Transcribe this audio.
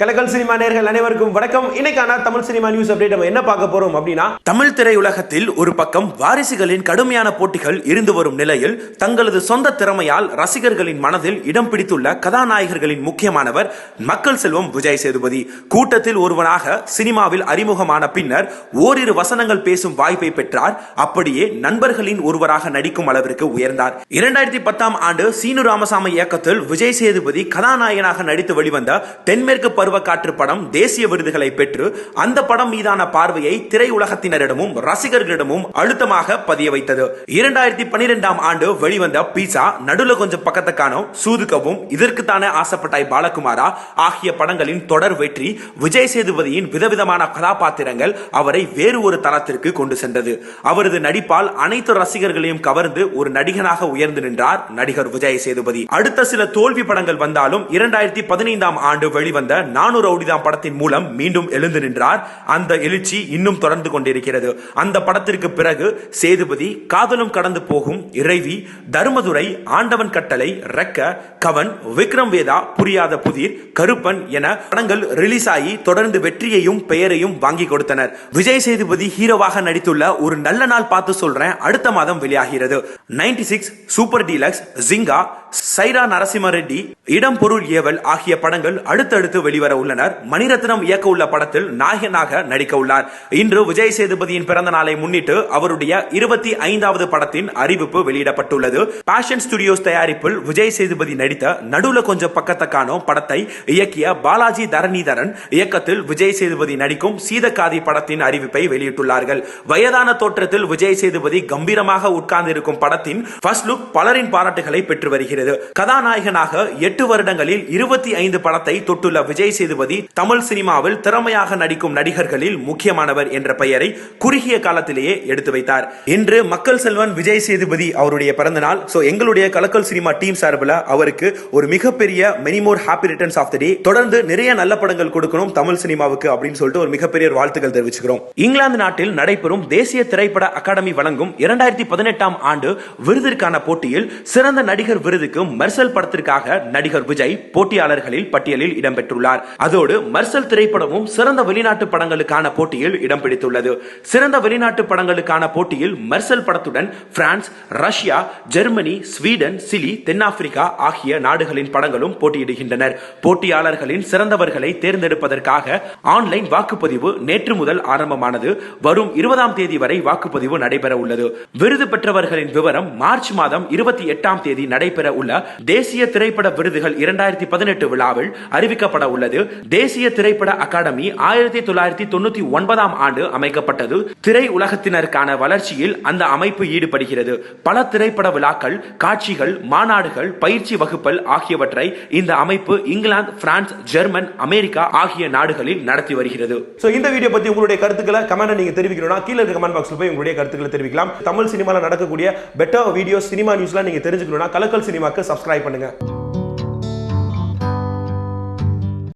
கலக்கல் cinema நேர்கள் அனைவருக்கும் வணக்கம். இன்னைக்கான தமிழ் சினிமா நியூஸ் அப்டேட் நம்ம என்ன பார்க்க போறோம் அப்படின்னா தமிழ் திரையுலகத்தில் ஒரு பக்கம் வாரிசுகளின் கடுமையான போட்டிகள் இருந்து வரும் நிலையில் தங்களது சொந்த திறமையால் ரசிகர்களின் மனதில் இடம் பிடித்துள்ள கதாநாயகர்களின் முக்கியமானவர் மக்கள் செல்வம் விஜய் சேதுபதி. கூட்டத்தில் ஒருவனாக சினிமாவில் அறிமுகமான பின்னர் ஓரிரு வசனங்கள் பேசும் வாய்ப்பை பெற்றார். அப்படியே நண்பர்களின் ஒருவராக நடிக்கும் அளவிற்கு உயர்ந்தார். இரண்டாயிரத்தி பத்தாம் ஆண்டு சீனு ராமசாமி இயக்கத்தில் விஜய் சேதுபதி கதாநாயகனாக நடித்து வெளிவந்த தென்மேற்கு பருவக்காற்று படம் தேசிய விருதுகளை பெற்று அந்த படம் மீதான பார்வையை திரையுலகத்தினரிடமும் ரசிகர்களிடமும் அழுத்தமாக பதிய வைத்தது. இரண்டாயிரத்தி பனிரெண்டாம் ஆண்டு வெளிவந்த பீசா நடுல கொஞ்சம் பக்கத்துக்கான காணோம் சூதுக்கவும் இதற்குத்தானே ஆசைப்பட்டாய் பாலகுமாரா ஆகிய படங்களின் தொடர் வெற்றி விஜய் சேதுபதியின் விதவிதமான கதாபாத்திரங்கள் அவரை வேறு ஒரு தளத்திற்கு கொண்டு சென்றது. அவரது நடிப்பால் அனைத்து ரசிகர்களையும் கவர்ந்து ஒரு நடிகனாக உயர்ந்து நின்றார் நடிகர் விஜய் சேதுபதி. அடுத்த சில தோல்வி படங்கள் வந்தாலும் இரண்டாயிரத்தி பதினைந்தாம் ஆண்டு வெளிவந்த நானூறு ரவுடிதாம் படத்தின் மூலம் மீண்டும் எழுந்து நின்றார். அந்த எழுச்சி இன்னும் தொடர்ந்து கொண்டிருக்கிறது. அந்த படத்திற்கு பிறகு சேதுபதி காதலும் கடந்து போகும் இறைவி தர்மதுரை ஆண்டவன் கட்டளை ரெக்க கவன் விக்ரம் வேதா புரியாத புதிர் கருப்பன் என படங்கள் ரிலீஸ் ஆகி தொடர்ந்து வெற்றியையும் பெயரையும் வாங்கி கொடுத்தனர். விஜய் சேதுபதி ஹீரோவாக நடித்துள்ள ஒரு நல்ல நாள் பார்த்து சொல்றேன் அடுத்த மாதம் வெளியாகிறது. 96 six super deluxe Junga Syeraa Narasimha Reddy Idam Porul Eval ஆகிய படங்கள் அடுத்தடுத்து வெளிவர உள்ளனர். மணிரத்னம் இயக்க உள்ள படத்தில் நாயகனாக நடிக்க உள்ளார். இன்று விஜய் சேதுபதியின் பிறந்த நாளை முன்னிட்டு அவருடைய இருபத்தி ஐந்தாவது படத்தின் அறிவிப்பு வெளியிடப்பட்டுள்ளது. பேஷன் ஸ்டுடியோஸ் தயாரிப்பில் விஜய் சேதுபதி நடித்த நடுவுல கொஞ்சம் பக்கத்தை படத்தை இயக்கிய பாலாஜி தரணிதரன் இயக்கத்தில் விஜய் சேதுபதி நடிக்கும் சீதக்காதி படத்தின் அறிவிப்பை வெளியிட்டுள்ளார்கள். வயதான தோற்றத்தில் விஜய் சேதுபதி கம்பீரமாக உட்கார்ந்திருக்கும் படத்தின் ஃபர்ஸ்ட் லுக் பலரின் பாராட்டுகளை பெற்று வருகிறது. இருக்கிறது கதாநாயகனாக எட்டு வருடங்களில் இருபத்தி ஐந்து படத்தை தொட்டுள்ள விஜய் சேதுபதி தமிழ் சினிமாவில் திறமையாக நடிக்கும் நடிகர்களில் முக்கியமானவர் என்ற பெயரை குறுகிய காலத்திலேயே எடுத்து வைத்தார். இன்று மக்கள் செல்வன் விஜய் சேதுபதி அவருடைய பிறந்த நாள். சோ எங்களுடைய கலக்கல் சினிமா டீம் சார்பில் அவருக்கு ஒரு மிகப்பெரிய many more happy returns of the day தொடர்ந்து நிறைய நல்ல படங்கள் கொடுக்கணும் தமிழ் சினிமாவுக்கு அப்படின்னு சொல்லிட்டு ஒரு மிகப்பெரிய வாழ்த்துக்கள் தெரிவிச்சுக்கிறோம். இங்கிலாந்து நாட்டில் நடைபெறும் தேசிய திரைப்பட அகாடமி வழங்கும் இரண்டாயிரத்தி பதினெட்டாம் ஆண்டு விருதிற்கான போட்டியில் சிறந்த நடிகர் விருது விருதுக்கு மெர்சல் படத்திற்காக நடிகர் விஜய் போட்டியாளர்களில் பட்டியலில் இடம்பெற்றுள்ளார் அதோடு மெர்சல் திரைப்படமும் சிறந்த வெளிநாட்டு படங்களுக்கான போட்டியில் இடம் பிடித்துள்ளது. சிறந்த வெளிநாட்டு படங்களுக்கான போட்டியில் Mersal படத்துடன் France Russia Germany Sweden Chile தென்னாப்பிரிக்கா ஆகிய நாடுகளின் படங்களும் போட்டியிடுகின்றனர். போட்டியாளர்களின் சிறந்தவர்களை தேர்ந்தெடுப்பதற்காக ஆன்லைன் வாக்குப்பதிவு நேற்று முதல் ஆரம்பமானது. வரும் இருபதாம் தேதி வரை வாக்குப்பதிவு நடைபெற உள்ளது விருது பெற்றவர்களின் விவரம் மார்ச் மாதம் இருபத்தி எட்டாம் தேதி நடைபெற உள்ள தேசிய திரைப்பட விருதுகள் இரண்டாயிரத்தி பதினெட்டு விழாவில் அறிவிக்கப்பட உள்ளது. தேசிய திரைப்பட அகாடமி ஆயிரத்தி தொள்ளாயிரத்தி தொண்ணூத்தி ஒன்பதாம் ஆண்டு அமைக்கப்பட்டது. திரை உலகத்தினருக்கான வளர்ச்சியில் அந்த அமைப்பு ஈடுபடுகிறது. பல திரைப்பட விழாக்கள் காட்சிகள் மாநாடுகள் பயிற்சி வகுப்பல் ஆகியவற்றை இந்த அமைப்பு இங்கிலாந்து பிரான்ஸ் ஜெர்மன் அமெரிக்கா ஆகிய நாடுகளில் நடத்தி வருகிறது. இந்த வீடியோ பத்தி உங்களுடைய கருத்துக்களை கமெண்ட் நீங்க தெரிவிக்கணும்னா கீழே இருக்க கமெண்ட் பாக்ஸ்ல போய் உங்களுடைய கருத்துக்களை தெரிவிக்கலாம். தமிழ் சினிமால நடக்கக்கூடிய பெட்டர் வீடியோ சினிமா நியூஸ்லாம் நீங்க தெரிஞ்சுக்கணும்னா கலக்கல் சினிமா சினிமாக்கு சப்ஸ்கிரைப் பண்ணுங்கள்